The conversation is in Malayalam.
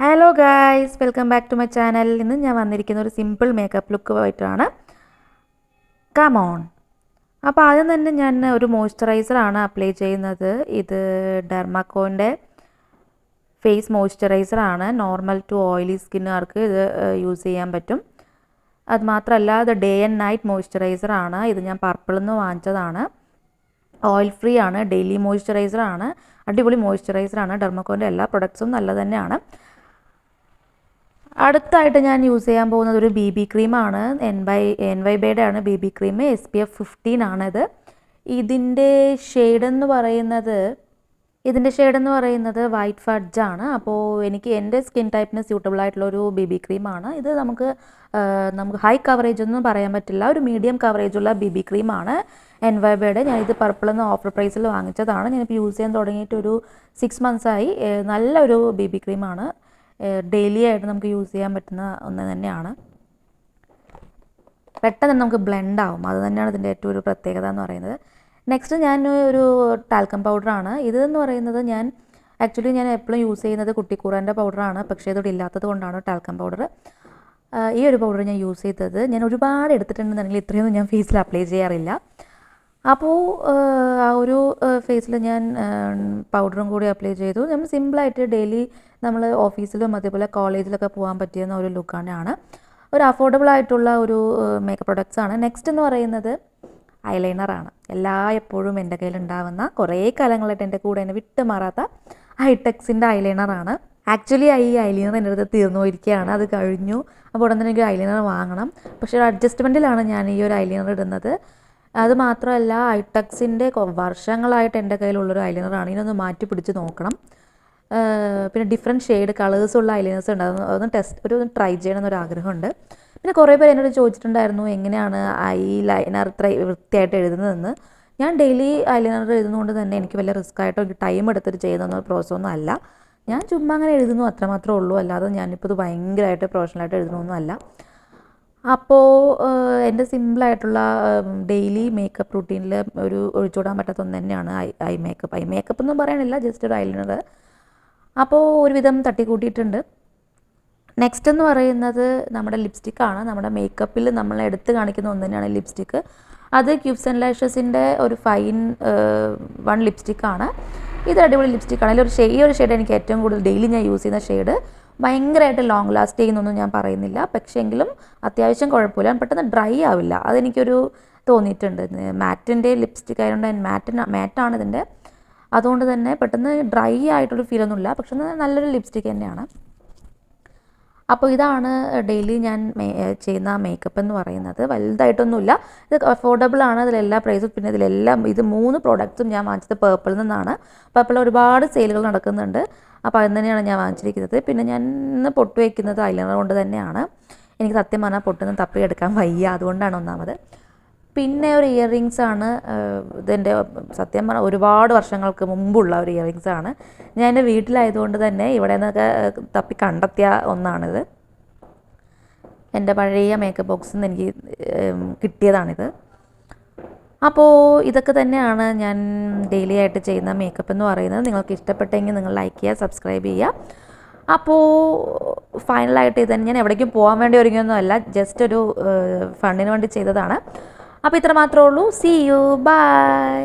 Hello guys welcome back to my channel ഇന്ന് ഞാൻ വന്നിരിക്കുന്ന ഒരു സിമ്പിൾ മേക്കപ്പ് ലുക്ക് ആയിട്ടാണ്. കമോൺ അപ്പോൾ ആദ്യം തന്നെ ഞാൻ ഒരു മോയ്സ്ചറൈസറാണ് അപ്ലൈ ചെയ്യുന്നത്. ഇത് ഡെർമാക്കോന്റെ ഫേസ് മോയ്സ്ചറൈസറാണ് നോർമൽ ടു ഓയിലി സ്കിന്നുകാർക്ക് ഇത് യൂസ് ചെയ്യാൻ പറ്റും. അത് മാത്രമല്ല ഇത് ഡേ ആൻഡ് നൈറ്റ് മോയ്സ്ചറൈസറാണ് ഇത് ഞാൻ പർപ്പിളിൽ നിന്ന് വാങ്ങിച്ചതാണ്. ഓയിൽ ഫ്രീ ആണ്. ഡെയിലി മോയ്സ്ചറൈസറാണ് അടിപൊളി മോയ്സ്ചറൈസറാണ് ഡെർമക്കോന്റെ എല്ലാ പ്രൊഡക്ട്സും നല്ല തന്നെയാണ്. അടുത്തായിട്ട് ഞാൻ യൂസ് ചെയ്യാൻ പോകുന്നത് ഒരു ബി ബി ക്രീമാണ് എൻ വൈ എൻ വൈ ബേയുടെ ആണ് B B cream S P F fifteen ആണിത്. ഇതിന്റെ ഷെയ്ഡെന്ന് പറയുന്നത് ഇതിന്റെ ഷെയ്ഡെന്ന് പറയുന്നത് വൈറ്റ് ഫഡ്ജ് ആണ്. അപ്പോൾ എനിക്ക് എന്റെ സ്കിൻ ടൈപ്പിന് സ്യൂട്ടബിൾ ആയിട്ടുള്ള ഒരു ബി ബി ക്രീമാണ് ഇത് നമുക്ക് നമുക്ക് ഹൈ കവറേജ് ഒന്നും പറയാൻ പറ്റില്ല. ഒരു മീഡിയം കവറേജ് ഉള്ള ബി ബി ക്രീമാണ് എൻ വൈ ബൈയുടെ ഞാൻ ഇത് പർപ്പിൾ എന്ന ഓഫർ പ്രൈസിൽ വാങ്ങിച്ചതാണ്. ഞാനിപ്പോൾ യൂസ് ചെയ്യാൻ തുടങ്ങിയിട്ട് ഒരു സിക്സ് മന്ത്സായി നല്ലൊരു ബി ബി ക്രീമാണ് ഡെയിലി ആയിട്ട് നമുക്ക് യൂസ് ചെയ്യാൻ പറ്റുന്ന ഒന്ന് തന്നെയാണ്. പെട്ടെന്ന് നമുക്ക് ബ്ലെൻഡ് ആവും. അത് തന്നെയാണ് ഇതിന്റെ ഏറ്റവും ഒരു പ്രത്യേകത എന്ന് പറയുന്നത്. നെക്സ്റ്റ് ഞാൻ ഒരു ടാൽക്കം പൗഡറാണ് ഇതെന്ന് പറയുന്നത് ഞാൻ ആക്ച്വലി ഞാൻ എപ്പോഴും യൂസ് ചെയ്യുന്നത് കുട്ടിക്കൂറന്റെ പൗഡറാണ് പക്ഷേ ഇതോടെ ഇല്ലാത്തത് കൊണ്ടാണ് ടാൽക്കം പൗഡർ ഈ ഒരു പൗഡർ ഞാൻ യൂസ് ചെയ്തത് ഞാൻ ഒരുപാട് എടുത്തിട്ടുണ്ടെന്നുണ്ടെങ്കിൽ ഇത്രയൊന്നും ഞാൻ ഫേസിൽ അപ്ലൈ ചെയ്യാറില്ല. അപ്പോൾ ആ ഒരു ഫേസിൽ ഞാൻ പൗഡറും കൂടി അപ്ലൈ ചെയ്തു. നമ്മൾ സിമ്പിളായിട്ട് ഡെയിലി നമ്മൾ ഓഫീസിലും അതേപോലെ കോളേജിലൊക്കെ പോകാൻ പറ്റിയെന്ന ഒരു ലുക്കാണ് ഒരു അഫോർഡബിൾ ആയിട്ടുള്ള ഒരു മേക്കപ്പ് പ്രൊഡക്ട്സ് ആണ്. നെക്സ്റ്റ് എന്ന് പറയുന്നത് ഐലൈനറാണ് എല്ലാ എപ്പോഴും എന്റെ കയ്യിൽ ഉണ്ടാവുന്ന കുറേ കാലങ്ങളായിട്ട് എന്റെ കൂടെ എന്നെ വിട്ട് മാറാത്ത ഹൈടെക്സിന്റെ ഐലൈനറാണ് ആക്ച്വലി ഈ ഐലൈനർ എന്റെ അടുത്ത് തീർന്നു പോയിരിക്കുകയാണ് അത് കഴിഞ്ഞു. അപ്പോൾ ഉടൻ തന്നെ എനിക്ക് ഐലൈനർ വാങ്ങണം. പക്ഷേ ഒരു അഡ്ജസ്റ്റ്മെന്റിലാണ് ഞാൻ ഈ ഒരു ഐലൈനർ ഇടുന്നത്. അത് മാത്രമല്ല ഐടെക്സിന്റെ വർഷങ്ങളായിട്ട് എന്റെ കയ്യിലുള്ളൊരു ഐലൈനറാണ്. ഇതിനൊന്ന് മാറ്റി പിടിച്ച് നോക്കണം. പിന്നെ ഡിഫറെന്റ് ഷെയ്ഡ് കളേഴ്സുള്ള ഐലൈനേഴ്സ് ഉണ്ട്. അതൊന്ന് ടെസ്റ്റ് ഒരു ട്രൈ ചെയ്യണമെന്നൊരു ആഗ്രഹമുണ്ട്. പിന്നെ കുറേ പേര് എന്നോട് ചോദിച്ചിട്ടുണ്ടായിരുന്നു എങ്ങനെയാണ് ഐ ലൈനർ ഇത്ര വൃത്തിയായിട്ട് എഴുതുന്നതെന്ന്. ഞാൻ ഡെയിലി ഐലൈനർ എഴുതുന്നതുകൊണ്ട് തന്നെ എനിക്ക് വലിയ റിസ്ക് ആയിട്ടോ എനിക്ക് ടൈം എടുത്തിട്ട് ചെയ്യുന്ന പ്രോസസ് ഒന്നും അല്ല. ഞാൻ ചുമ്മാ അങ്ങനെ എഴുതുന്നു അത്രമാത്രമേ ഉള്ളൂ. അല്ലാതെ ഞാനിപ്പോൾ ഇത് ഭയങ്കരമായിട്ട് പ്രൊഫഷണലായിട്ട് എഴുതുന്നൊന്നും അല്ല. അപ്പോൾ എന്റെ സിമ്പിളായിട്ടുള്ള ഡെയിലി മേക്കപ്പ് റുട്ടീനിൽ ഒരു ഒഴിച്ചുവിടാൻ പറ്റാത്ത ഒന്ന് തന്നെയാണ് eye eye makeup. Eye makeup ഒന്നും പറയണില്ല ജസ്റ്റ് ഒരു ഐലൈനർ അപ്പോൾ ഒരുവിധം തട്ടിക്കൂട്ടിയിട്ടുണ്ട്. നെക്സ്റ്റ് എന്ന് പറയുന്നത് നമ്മുടെ ലിപ്സ്റ്റിക്കാണ് നമ്മുടെ മേക്കപ്പിൽ നമ്മൾ എടുത്ത് കാണിക്കുന്ന ഒന്ന് തന്നെയാണ് ലിപ്സ്റ്റിക്ക് അത് ക്യൂബ്സ് ആൻഡ് ലാഷസിന്റെ ഒരു ഫൈൻ വൺ ലിപ്സ്റ്റിക്കാണ് ഇത് അടിപൊളി ലിപ്സ്റ്റിക്കാണ് അതിലൊരു ഷെയ് ഒരു ഷെയ്ഡ് എനിക്ക് ഏറ്റവും കൂടുതൽ ഡെയിലി ഞാൻ യൂസ് ചെയ്യുന്ന ഷെയ്ഡ് ഭയങ്കരമായിട്ട് ലോങ് ലാസ്റ്റ് ചെയ്യുന്നൊന്നും ഞാൻ പറയുന്നില്ല. പക്ഷേങ്കിലും അത്യാവശ്യം കുഴപ്പമില്ല. പെട്ടെന്ന് ഡ്രൈ ആവില്ല. അതെനിക്കൊരു തോന്നിയിട്ടുണ്ട്. മാറ്റിന്റെ ലിപ്സ്റ്റിക് ആയതുകൊണ്ട് മാറ്റിന് മാറ്റാണ് ഇതിന്റെ അതുകൊണ്ട് തന്നെ പെട്ടെന്ന് ഡ്രൈ ആയിട്ടൊരു ഫീലൊന്നുമില്ല പക്ഷെ നല്ലൊരു ലിപ്സ്റ്റിക് തന്നെയാണ്. അപ്പോൾ ഇതാണ് ഡെയിലി ഞാൻ ചെയ്യുന്ന മേക്കപ്പ് എന്ന് പറയുന്നത്. വലുതായിട്ടൊന്നുമില്ല. ഇത് അഫോർഡബിൾ ആണ്. ഇതിലെല്ലാ പ്രൈസും പിന്നെ ഇതിലെല്ലാം ഇത് മൂന്ന് പ്രോഡക്റ്റ്സും ഞാൻ വാങ്ങിച്ചത് പേർപ്പിൾ നിന്നാണ്. പേർപ്പിൾ ഒരുപാട് സെയിലുകൾ നടക്കുന്നുണ്ട്. അപ്പോൾ അത് തന്നെയാണ് ഞാൻ വാങ്ങിച്ചിരിക്കുന്നത്. പിന്നെ ഞാൻ ഇന്ന് പൊട്ട് വയ്ക്കുന്നത് ഐലൈനർ കൊണ്ട് തന്നെയാണ്. എനിക്ക് സത്യം പറഞ്ഞാൽ പൊട്ടൊന്നും തപ്പിയെടുക്കാൻ വയ്യ. അതുകൊണ്ടാണ് ഒന്നാമത്. പിന്നെ ഒരു ഇയർ റിങ്സ് ആണ് ഇതെന്റെ സത്യം പറഞ്ഞാൽ ഒരുപാട് വർഷങ്ങൾക്ക് മുമ്പുള്ള ഒരു ഇയർ റിങ്സ് ആണ്. ഞാൻ എന്റെ വീട്ടിലായതുകൊണ്ട് തന്നെ ഇവിടെ നിന്നൊക്കെ തപ്പി കണ്ടെത്തിയ ഒന്നാണിത്. എന്റെ പഴയ മേക്കപ്പ് ബോക്സിൽ നിന്ന് എനിക്ക് കിട്ടിയതാണിത്. അപ്പോൾ ഇതൊക്കെ തന്നെയാണ് ഞാൻ ഡെയിലി ആയിട്ട് ചെയ്യുന്ന മേക്കപ്പ് എന്ന് പറയുന്നത്. നിങ്ങൾക്ക് ഇഷ്ടപ്പെട്ടെങ്കിൽ നിങ്ങൾ ലൈക്ക് ചെയ്യുക സബ്സ്ക്രൈബ് ചെയ്യുക. അപ്പോൾ ഫൈനലായിട്ട് ഇതന്നെ ഞാൻ എവിടേക്കും പോകാൻ വേണ്ടി ഒരുങ്ങിയൊന്നുമല്ല ജസ്റ്റ് ഒരു ഫണ്ടിന് വേണ്ടി ചെയ്തതാണ്. അപ്പോൾ ഇത്ര മാത്രമേ ഉള്ളൂ. C U by